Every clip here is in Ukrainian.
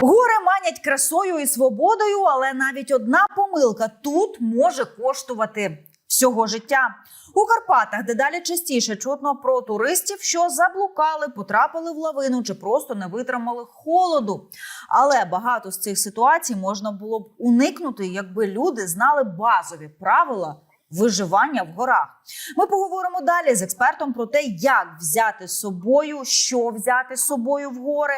Гори манять красою і свободою, але навіть одна помилка тут може коштувати всього життя. У Карпатах дедалі частіше чутно про туристів, що заблукали, потрапили в лавину чи просто не витримали холоду. Але багато з цих ситуацій можна було б уникнути, якби люди знали базові правила виживання в горах. Ми поговоримо далі з експертом про те, як взяти з собою, що взяти з собою в гори,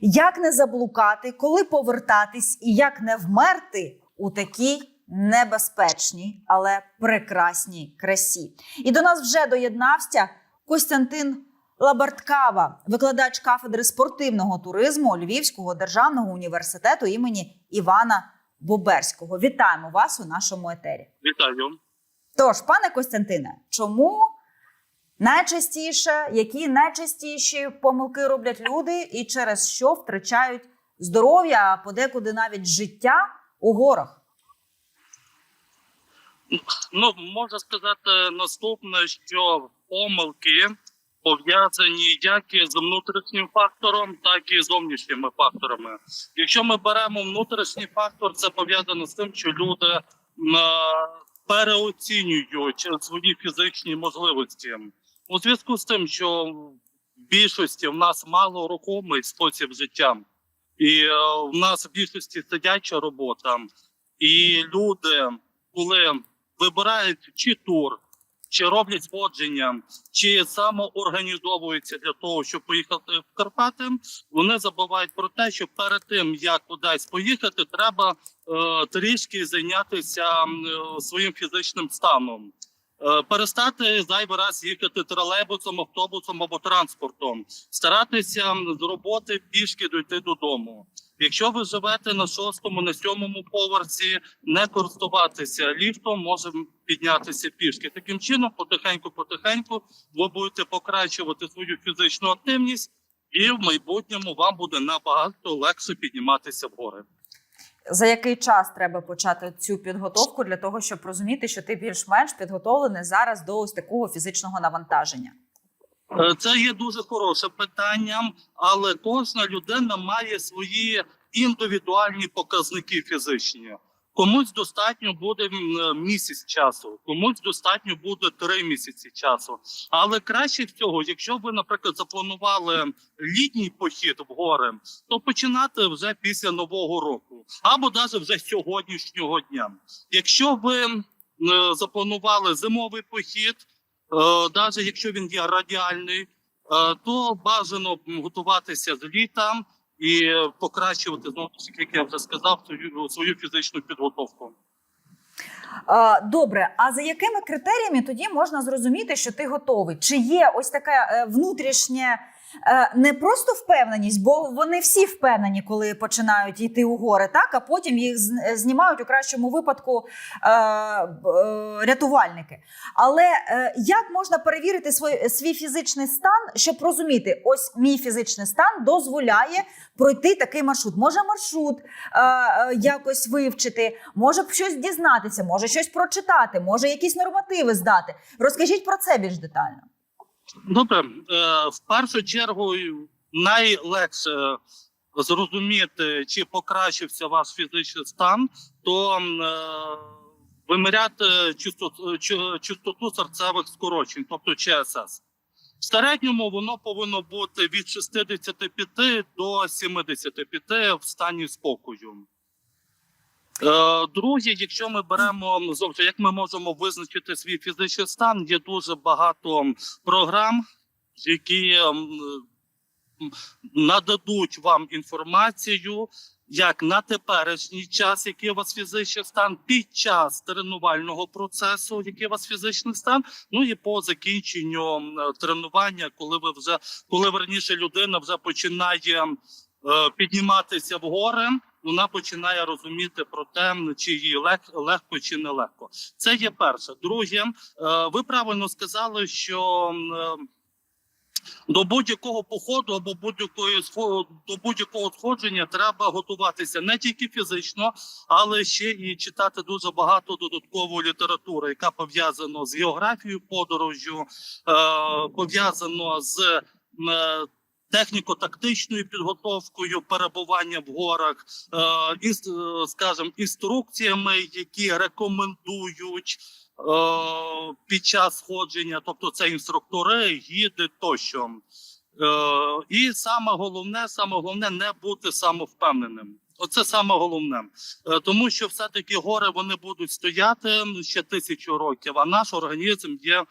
як не заблукати, коли повертатись і як не вмерти у такій небезпечній, але прекрасній красі. І до нас вже доєднався Костянтин Лабарткава, викладач кафедри спортивного туризму Львівського державного університету імені Івана Боберського. Вітаємо вас у нашому етері. Вітаю. Тож, пане Костянтине, чому найчастіше, які найчастіші помилки роблять люди і через що втрачають здоров'я, а подекуди навіть життя у горах? Ну можна сказати наступне, що помилки пов'язані як із внутрішнім фактором, так і з зовнішніми факторами. Якщо ми беремо внутрішній фактор, це пов'язано з тим, що люди е, переоцінюють свої фізичні можливості. У зв'язку з тим, що в більшості в нас мало рухомий спосіб життя, і е, в нас в більшості сидяча робота, і люди, коли вибирають чи тур, чи роблять сходження, чи самоорганізовуються для того, щоб поїхати в Карпати, вони забувають про те, що перед тим як кудись поїхати, треба е, трішки зайнятися е, своїм фізичним станом. Е, Перестати зайвий раз їхати тролейбусом, автобусом або транспортом, старатися з роботи пішки дойти додому. Якщо ви живете на шостому, на сьомому поверсі, не користуватися ліфтом, може піднятися пішки. Таким чином, потихеньку-потихеньку, ви будете покращувати свою фізичну активність, і в майбутньому вам буде набагато легше підніматися в гори. За який час треба почати цю підготовку для того, щоб розуміти, що ти більш-менш підготовлений зараз до ось такого фізичного навантаження? Е, Це є дуже хороше питання, але кожна людина має свої індивідуальні показники фізичні. Комусь достатньо буде місяць часу, комусь достатньо буде три місяці часу. Але краще всього, якщо ви, наприклад, запланували літній похід в гори, то починати вже після нового року, або навіть вже сьогоднішнього дня. Якщо ви е, запланували зимовий похід, навіть якщо він є радіальний, е, то бажано готуватися з літа і покращувати знову ж як я вже сказав, свою, свою фізичну підготовку. Добре, а за якими критеріями тоді можна зрозуміти, що ти готовий? Чи є ось внутрішнє? внутрішня е, не просто впевненість, бо вони всі впевнені, коли починають йти у гори, так а потім їх е, знімають у кращому випадку е, е, рятувальники. Але е, як можна перевірити свій, свій фізичний стан, щоб розуміти, ось мій фізичний стан дозволяє пройти такий маршрут? Може маршрут е, е, якось вивчити, може щось дізнатися, може щось прочитати, може якісь нормативи здати. Розкажіть про це більш детально. Добре, е, в першу чергу найлегше зрозуміти, чи покращився ваш фізичний стан, то е, виміряти частоту серцевих скорочень, тобто ЧСС. В середньому воно повинно бути від 65 до 75 в стані спокою. Е, Друге, якщо ми беремо зовсім, як ми можемо визначити свій фізичний стан, є дуже багато програм, які ем, нададуть вам інформацію, як на теперішній час, який у вас фізичний стан, під час тренувального процесу, який у вас фізичний стан, ну і по закінченню тренування, коли ви вже коли верніше людина вже починає е, підніматися в гори, вона починає розуміти про те, чи їй лег- легко чи не легко. Це є перше. Друге, е, ви правильно сказали, що е, до будь-якого походу або будь-якої до будь-якого сходження треба готуватися не тільки фізично, але ще і читати дуже багато додаткової літератури, яка пов'язана з географією подорожю, е, пов'язано з техніко-тактичною підготовкою перебування в горах, е, із, е, скажімо, інструкціями, які рекомендують е, під час сходження, тобто це інструктори, гіди тощо. І саме головне, саме головне не бути самовпевненим. Оце саме головне, тому що все-таки гори вони будуть стояти ще тисячу років, а наш організм є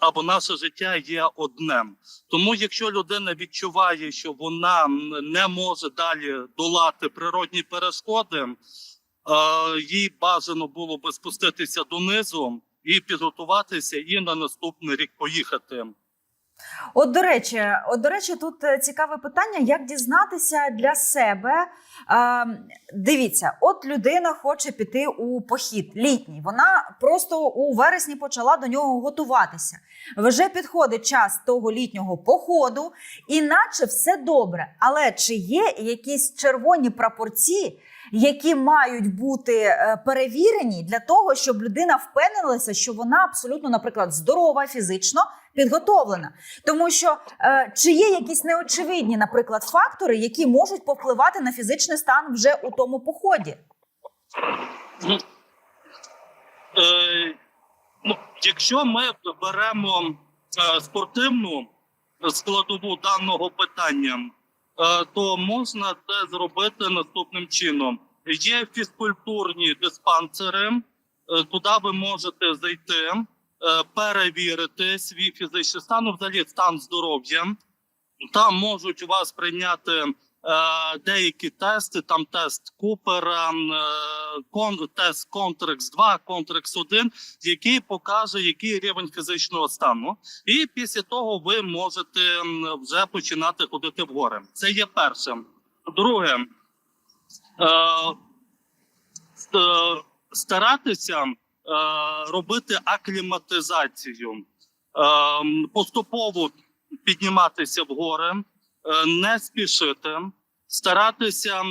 або наше життя є одним. Тому, якщо людина відчуває, що вона не може далі долати природні перешкоди, е, їй бажано було би спуститися донизу і підготуватися, і на наступний рік поїхати. От до речі, от до речі, тут е, цікаве питання: як дізнатися для себе. Е, дивіться, от людина хоче піти у похід літній. Вона просто у вересні почала до нього готуватися. Вже підходить час того літнього походу, і наче все добре. Але чи є якісь червоні прапорці, які мають бути е, перевірені для того, щоб людина впевнилася, що вона абсолютно, наприклад, здорова фізично підготовлена? Тому що е, чи є якісь неочевидні, наприклад, фактори, які можуть повпливати на фізичний стан вже у тому поході? Е, ну, якщо ми беремо е, спортивну складову даного питання, е, то можна це зробити наступним чином: є фізкультурні диспансери, е, туди ви можете зайти, перевірити свій фізичний стан, ну, взагалі стан здоров'я. Там можуть у вас прийняти е, деякі тести, там тест Купера, е, тест Контрекс 2, Контрекс 1, який покаже, який рівень фізичного стану. І після того ви можете вже починати ходити в гори. Це є перше. Друге, е, ст- старатися е, робити акліматизацію, е, поступово підніматися в гори, е, не спішити, старатися е,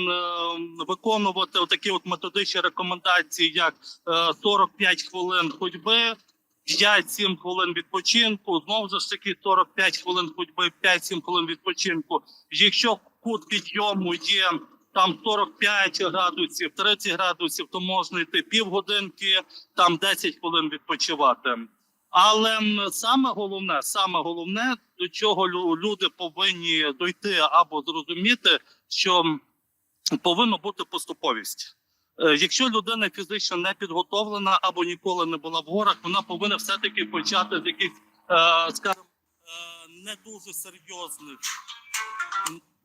виконувати такі от методичні рекомендації, як е, 45 хвилин ходьби, 5-7 хвилин відпочинку. Знову ж таки 45 хвилин ходьби, 5-7 хвилин відпочинку. Якщо кут підйому є там 45 градусів, 30 градусів, то можна йти півгодинки, там 10 хвилин відпочивати. Але саме головне, саме головне, до чого лю- люди повинні дойти або зрозуміти, що повинна бути поступовість. Е, Якщо людина фізично не підготовлена або ніколи не була в горах, вона повинна все-таки почати з якихось, е, скажімо, е, не дуже серйозних,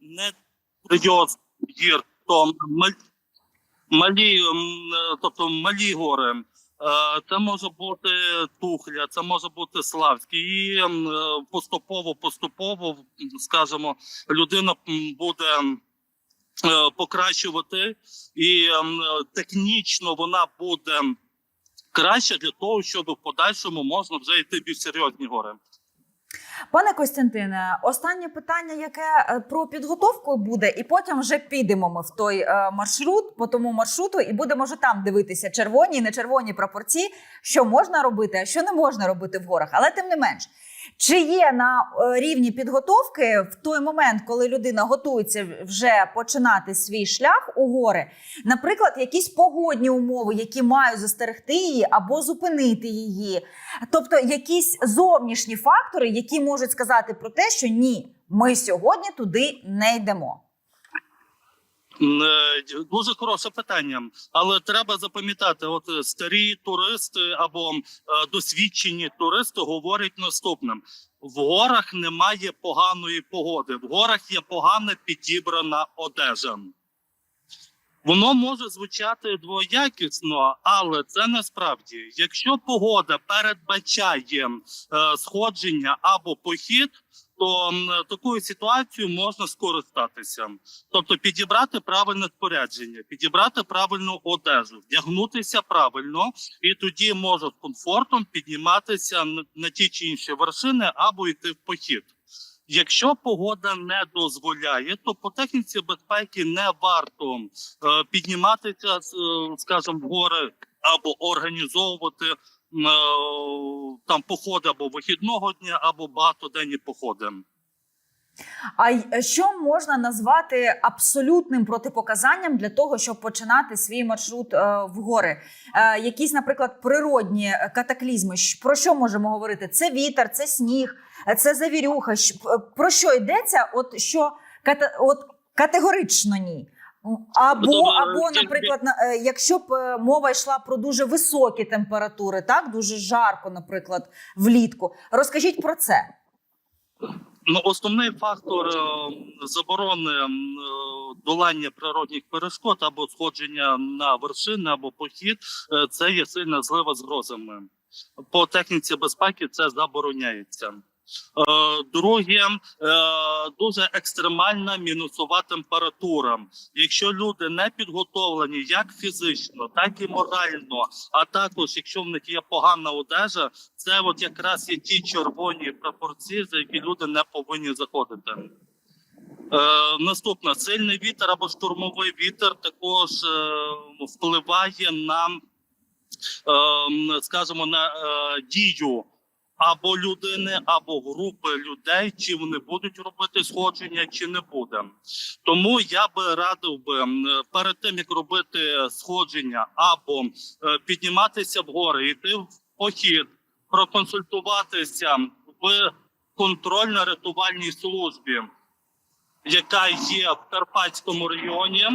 не серйозних гір, то мал- малі, е, тобто малі гори. Е, Це може бути Тухля, це може бути Славський. І е, поступово, поступово, скажімо, людина буде покращувати, і технічно вона буде краще для того, щоб в подальшому можна вже йти більш серйозні гори. Пане Костянтине, останнє питання, яке е, про підготовку буде, і потім вже підемо ми в той е, маршрут, по тому маршруту, і будемо вже там дивитися червоні і не червоні прапорці, що можна робити, а що не можна робити в горах. Але тим не менш, чи є на е, рівні підготовки в той момент, коли людина готується вже починати свій шлях у гори, наприклад, якісь погодні умови, які мають застерегти її або зупинити її, тобто якісь зовнішні фактори, які можуть сказати про те, що ні, ми сьогодні туди не йдемо. Е, Дуже хороше питання, але треба запам'ятати: от старі туристи або е, досвідчені туристи говорять наступним: в горах немає поганої погоди, в горах є погано підібрана одежа. Воно може звучати двоякісно, але це насправді, якщо погода передбачає е, сходження або похід, то такою ситуацією можна скористатися. Тобто підібрати правильне спорядження, підібрати правильну одежу, вдягнутися правильно, і тоді може з комфортом підніматися на, ті чи інші вершини або йти в похід. Якщо погода не дозволяє, то по техніці безпеки не варто е, підніматися, е, скажімо, в гори або організовувати там походи або вихідного дня, або багатоденні походи. А що можна назвати абсолютним протипоказанням для того, щоб починати свій маршрут е, в гори? Е, якісь, наприклад, природні е, катаклізми. Про що можемо говорити? Це вітер, це сніг, е, це завірюха. Про що йдеться? От що от категорично ні. М, Або, Тобто, або, наприклад, на- е, якщо б е, мова йшла про дуже високі температури, так дуже жарко, наприклад, влітку. Розкажіть про це. Ну, основний фактор е, заборони е, долання природних перешкод або сходження на вершини або похід е, це є сильна злива з грозами. По техніці безпеки це забороняється. Е, Друге, е, дуже екстремальна мінусова температура. Якщо люди не підготовлені як фізично, так і морально, а також якщо в них є погана одежа, це от якраз є ті червоні прапорці, за які люди не повинні заходити. Е, наступне сильний вітер або штурмовий вітер також впливає на, е, скажімо, на дію або людини, або групи людей, чи вони будуть робити сходження, чи не буде. Тому я би радив би перед тим як робити сходження або е, підніматися в гори, йти в похід, проконсультуватися в контрольно-рятувальній службі, яка є в Карпатському регіоні,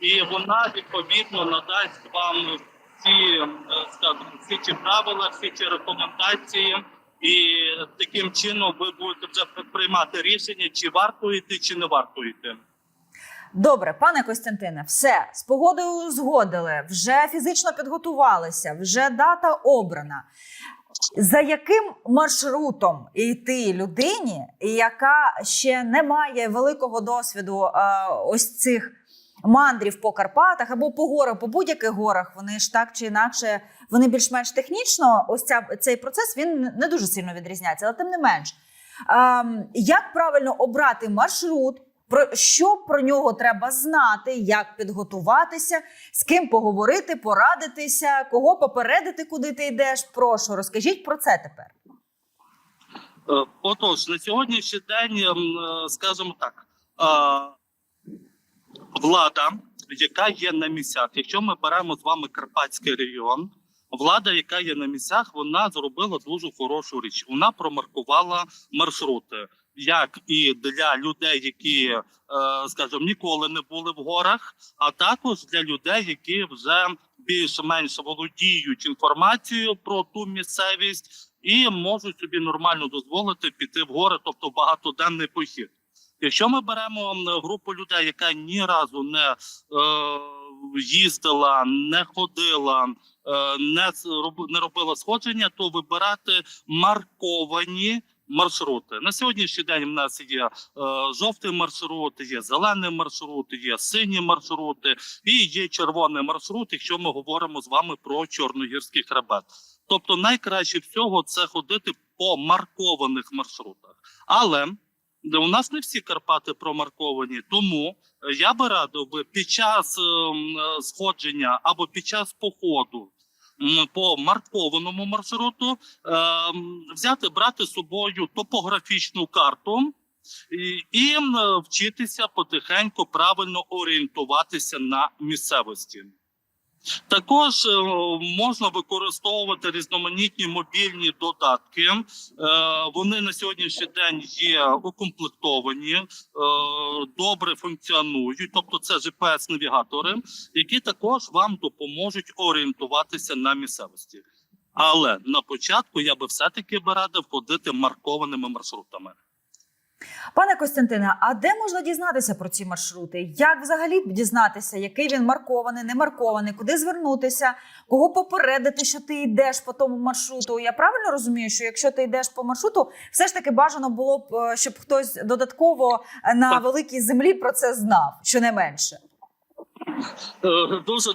і вона відповідно надасть вам всі, е, скажімо, всі ці правила, всі ці рекомендації. І таким чином ви будете вже приймати рішення, чи варто йти, чи не варто йти. Добре, пане Костянтине, все з погодою згодили, вже фізично підготувалися, вже дата обрана. За яким маршрутом йти людині, яка ще не має великого досвіду е, ось цих мандрів по Карпатах або по горах, по будь-яких горах, вони ж так чи інакше, вони більш-менш технічно, ось ця, цей процес він не дуже сильно відрізняється, але тим не менш. Ем, як правильно обрати маршрут? Про що про нього треба знати, як підготуватися, з ким поговорити, порадитися, кого попередити, куди ти йдеш. Прошу, розкажіть про це тепер. Е, Отож, на сьогоднішній день, ем, е, скажімо так, е, влада, яка є на місцях, якщо ми беремо з вами Карпатський регіон, влада, яка є на місцях, вона зробила дуже хорошу річ. Вона промаркувала маршрути. Як і для людей, які, е, скажімо, ніколи не були в горах, а також для людей, які вже більш-менш володіють інформацією про ту місцевість і можуть собі нормально дозволити піти в гори, тобто багатоденний похід. Якщо ми беремо групу людей, яка ні разу не е, їздила, не ходила, е, не, не робила сходження, то вибирати марковані маршрути. На сьогоднішній день в нас є е, жовтий маршрут, є зелений маршрут, є сині маршрути і є червоний маршрут, якщо ми говоримо з вами про чорногірський хребет. Тобто найкраще всього це ходити по маркованих маршрутах. Але у нас не всі Карпати промарковані, тому е, я би радив би під час ем, е, сходження або під час походу по маркованому маршруту ем, взяти брати з собою топографічну карту. І, і е, вчитися потихеньку правильно орієнтуватися на місцевості. Також е, можна використовувати різноманітні мобільні додатки. Е, вони на сьогоднішній день є укомплектовані, е, добре функціонують. Тобто, це GPS-навігатори, які також вам допоможуть орієнтуватися на місцевості. Але на початку я би все-таки би радив ходити маркованими маршрутами. Пане Костянтине, а де можна дізнатися про ці маршрути? Як взагалі дізнатися, який він маркований, не маркований, куди звернутися, кого попередити, що ти йдеш по тому маршруту? Я правильно розумію, що якщо ти йдеш по маршруту, все ж таки бажано було б, е, щоб хтось додатково е, на великій землі про це знав, щонайменше. Е, Дуже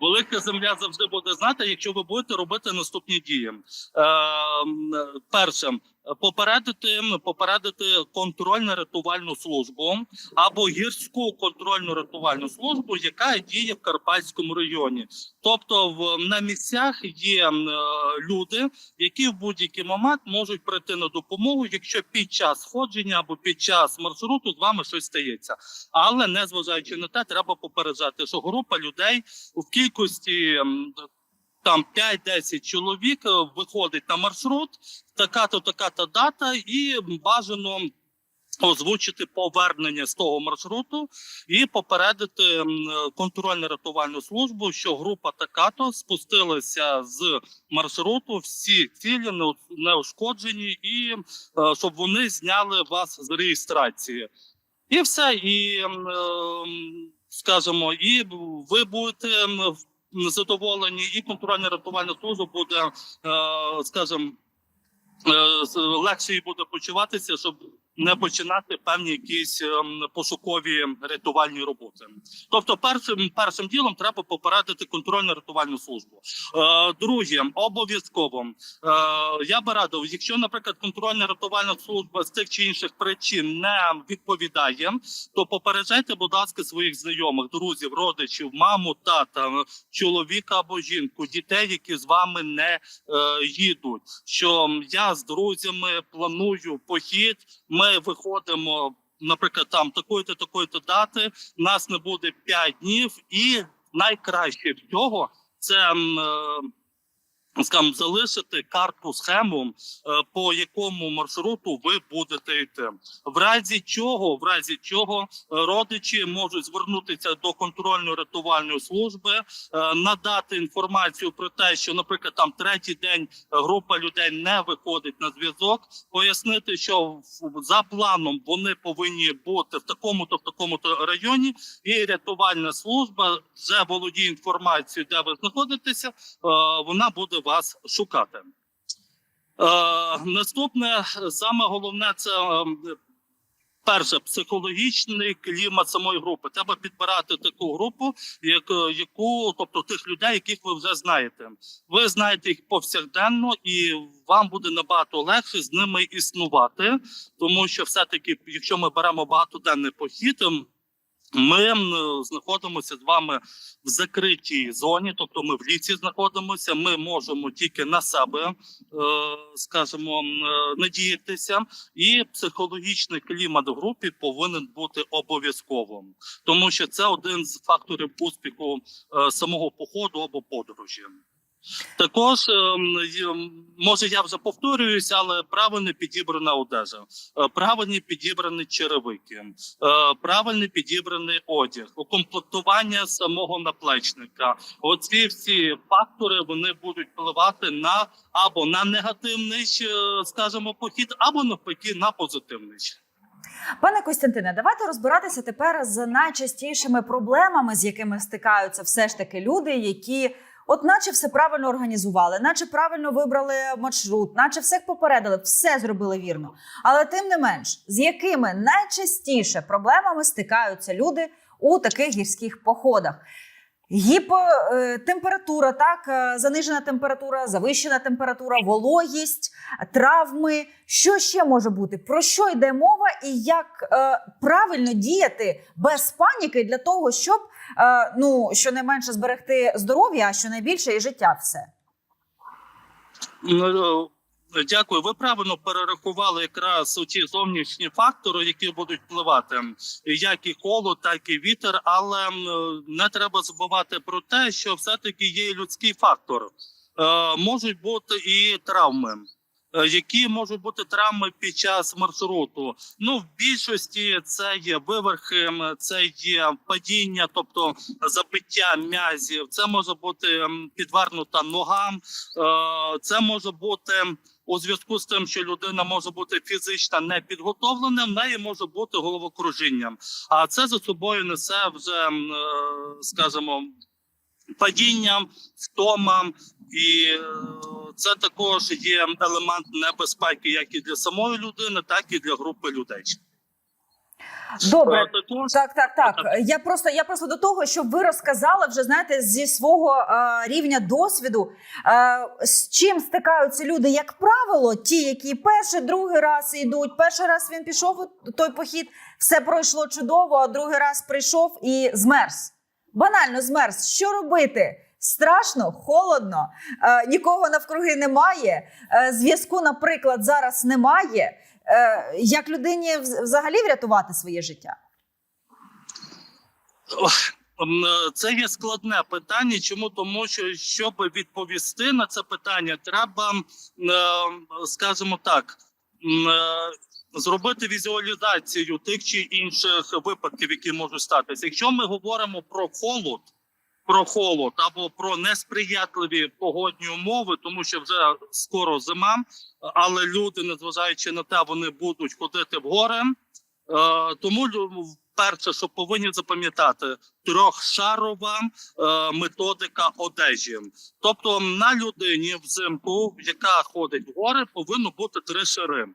велика земля завжди буде знати, якщо ви будете робити наступні дії. Е, м, перше, Попередити, попередити контрольно-рятувальну службу або гірську контрольно-рятувальну службу, яка діє в Карпатському районі. Тобто, в на місцях є е, люди, які в будь-який момент можуть прийти на допомогу, якщо під час сходження або під час маршруту з вами щось стається. Але незважаючи на те, треба попереджати, що група людей в кількості там 5-10 чоловік е, виходить на маршрут, така-то, така-то дата, і бажано. Озвучити повернення з того маршруту і попередити контрольно-рятувальну службу, що група така-то спустилася з маршруту, всі цілі не- неушкоджені, і е, щоб вони зняли вас з реєстрації. І все, і ем, скажімо, і ви будете задоволені, і контрольна рятувальна служба буде, е, скажімо, е, легше їй буде почуватися, щоб не починати певні якісь ем, пошукові рятувальні роботи. Тобто, першим першим ділом треба попередити контрольно рятувальну службу. Е, друге, обов'язково е, я би радив, якщо, наприклад, контрольна рятувальна служба з тих чи інших причин не відповідає, то попереджайте, будь ласка, своїх знайомих, друзів, родичів, маму, тата, чоловіка або жінку, дітей, які з вами не е, їдуть. Що я з друзями планую похід. Ми виходимо, наприклад, там такої-то такої-то дати. Нас не буде 5 днів, і найкраще всього це. Е, Скажімо, залишити карту схему, е, по якому маршруту ви будете йти. В разі чого, в разі чого е, родичі можуть звернутися до контрольно-рятувальної служби, е, надати інформацію про те, що, наприклад, там третій день група людей не виходить на зв'язок, пояснити, що за планом вони повинні бути в такому-то в такому-то районі, і рятувальна служба вже володіє інформацією, де ви знаходитеся, вона буде вас шукати. Е, наступне, саме головне, це е, перше психологічний клімат самої групи. Треба підбирати таку групу, як, е, яку, тобто тих людей, яких ви вже знаєте. Ви знаєте їх повсякденно, і вам буде набагато легше з ними існувати, тому що все-таки, якщо ми беремо багатоденний похід. Ми знаходимося з вами в закритій зоні, тобто ми в ліці знаходимося. Ми можемо тільки на себе, е, скажімо, е, надіятися, і психологічний клімат в групі повинен бути обов'язковим, тому що це один з факторів успіху е, самого походу або подорожі. Також ем, може я вже повторююся, але правильно підібрана одежа, е, правильні підібрані черевики, е, правильно підібраний одяг, укомплектування самого наплечника. Оці всі фактори вони будуть впливати на або на негативний, е, скажімо, похід, або навпаки на позитивний. Пане Костянтине, давайте розбиратися тепер з найчастішими проблемами, з якими стикаються все ж таки люди, які. От, наче все правильно організували, наче правильно вибрали маршрут, наче всіх попередили, все зробили вірно. Але тим не менш, з якими найчастіше проблемами стикаються люди у таких гірських походах? Гіпотемпература, так, е, занижена температура, завищена температура, вологість, травми. Що ще може бути? Про що йде мова, і як е, правильно діяти без паніки для того, щоб е, ну щонайменше зберегти здоров'я, а щонайбільше і життя все. Ну, е, Дякую. Ви правильно перерахували якраз ті зовнішні фактори, які будуть впливати, як і холод, так і вітер. Але е, не треба забувати про те, що все-таки є людський фактор. Можуть бути і травми. Е, Які можуть бути травми під час маршруту? Ну, в більшості це є виверхи, це є падіння, тобто забиття м'язів. Це може бути підвернута нога, Е, Це може бути у зв'язку з тим, що людина може бути фізично не підготовлена, в неї може бути головокружіння. А це за собою несе вже, е, скажімо, падіння, втома, і е, це також є елемент небезпеки, як і для самої людини, так і для групи людей. Добре, Е, Так, так, так. Я просто я просто до того, щоб ви розказали вже знаєте зі свого е, рівня досвіду, е, з чим стикаються люди, як правило, ті, які перший, другий раз йдуть. Перший раз він пішов у той похід, все пройшло чудово. А другий раз прийшов і змерз. Банально змерз. Що робити? Страшно, холодно, е, нікого навкруги немає. е, зв'язку, наприклад, зараз немає. Е, як людині взагалі врятувати своє життя? Е, Це є складне питання. Чому тому, що щоб відповісти на це питання, треба, е, скажімо так, е, зробити візуалізацію тих чи інших випадків, які можуть статися. Якщо ми говоримо про холод, про холод або про несприятливі погодні умови, тому що вже скоро зима, але люди, незважаючи на те, вони будуть ходити в гори. Е, Тому перше, що повинні запам'ятати, трьохшарова е, методика одежі. Тобто на людині взимку, яка ходить в гори, повинно бути три шари.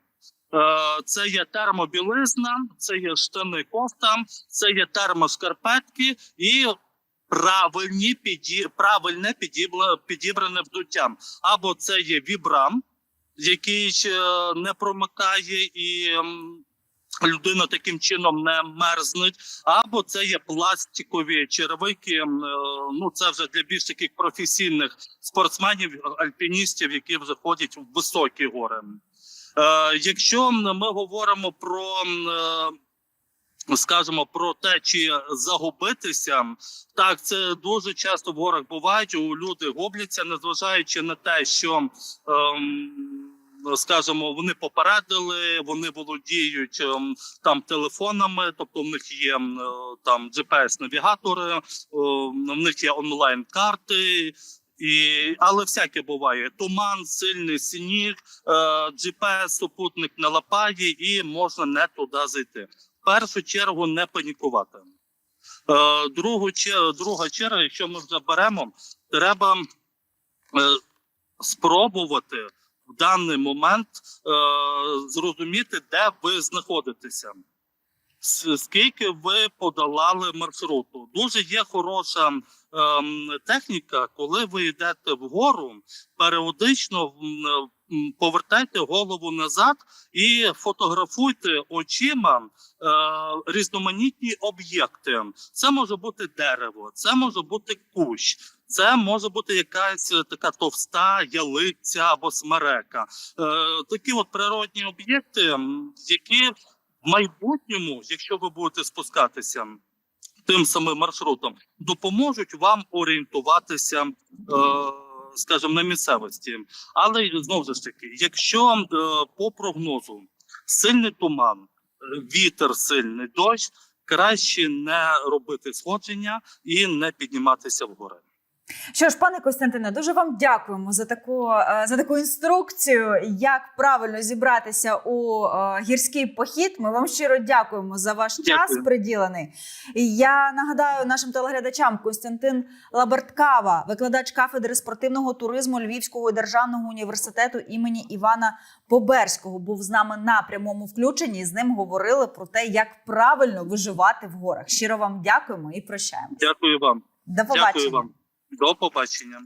Е, Це є термобілизна, це є штани кофта, це є термошкарпетки і правильні піді... правильне підібла... підібране взуття. Або це є вібрам, який не промикає і людина таким чином не мерзнуть, або це є пластикові черевики. е, Ну це вже для більш таких професійних спортсменів, альпіністів, які вже ходять в високі гори. Е, Якщо ми говоримо про е, скажімо, про те, чи загубитися, так це дуже часто в горах бувають. У люди губляться, незважаючи на те, що ем, скажімо, вони попередили, вони володіють ем, там телефонами, тобто в них є ем, е, там GPS-навігатори, е, в них є онлайн-карти. І, але всяке буває: туман, сильний сніг, е, GPS-супутник не лапає, і можна не туди зайти. Першу чергу не панікувати. Е, другу, друга черга, якщо ми вже беремо, треба е, спробувати в даний момент е, зрозуміти, де ви знаходитеся. Скільки ви подолали маршруту? Дуже є хороша ем, техніка, коли ви йдете вгору, періодично повертайте голову назад і фотографуйте очима е, різноманітні об'єкти. Це може бути дерево, це може бути кущ, це може бути якась така товста ялиця або смерека. Е, такі от природні об'єкти, які в майбутньому, якщо ви будете спускатися тим самим маршрутом, допоможуть вам орієнтуватися, е, скажімо, на місцевості. Але знову ж таки, якщо е, по прогнозу сильний туман, вітер сильний дощ, краще не робити сходження і не підніматися вгори. Що ж, пане Костянтине, дуже вам дякуємо за таку е, за таку інструкцію, як правильно зібратися у е, гірський похід. Ми вам щиро дякуємо за ваш час приділений. Я нагадаю нашим телеглядачам Костянтин Лаберткава, викладач кафедри спортивного туризму Львівського державного університету імені Івана Поберського, був з нами на прямому включенні. і З ним говорили про те, як правильно виживати в горах. Щиро вам дякуємо і прощаємо. Дякую вам. До побачення. Дякую вам. До побачення.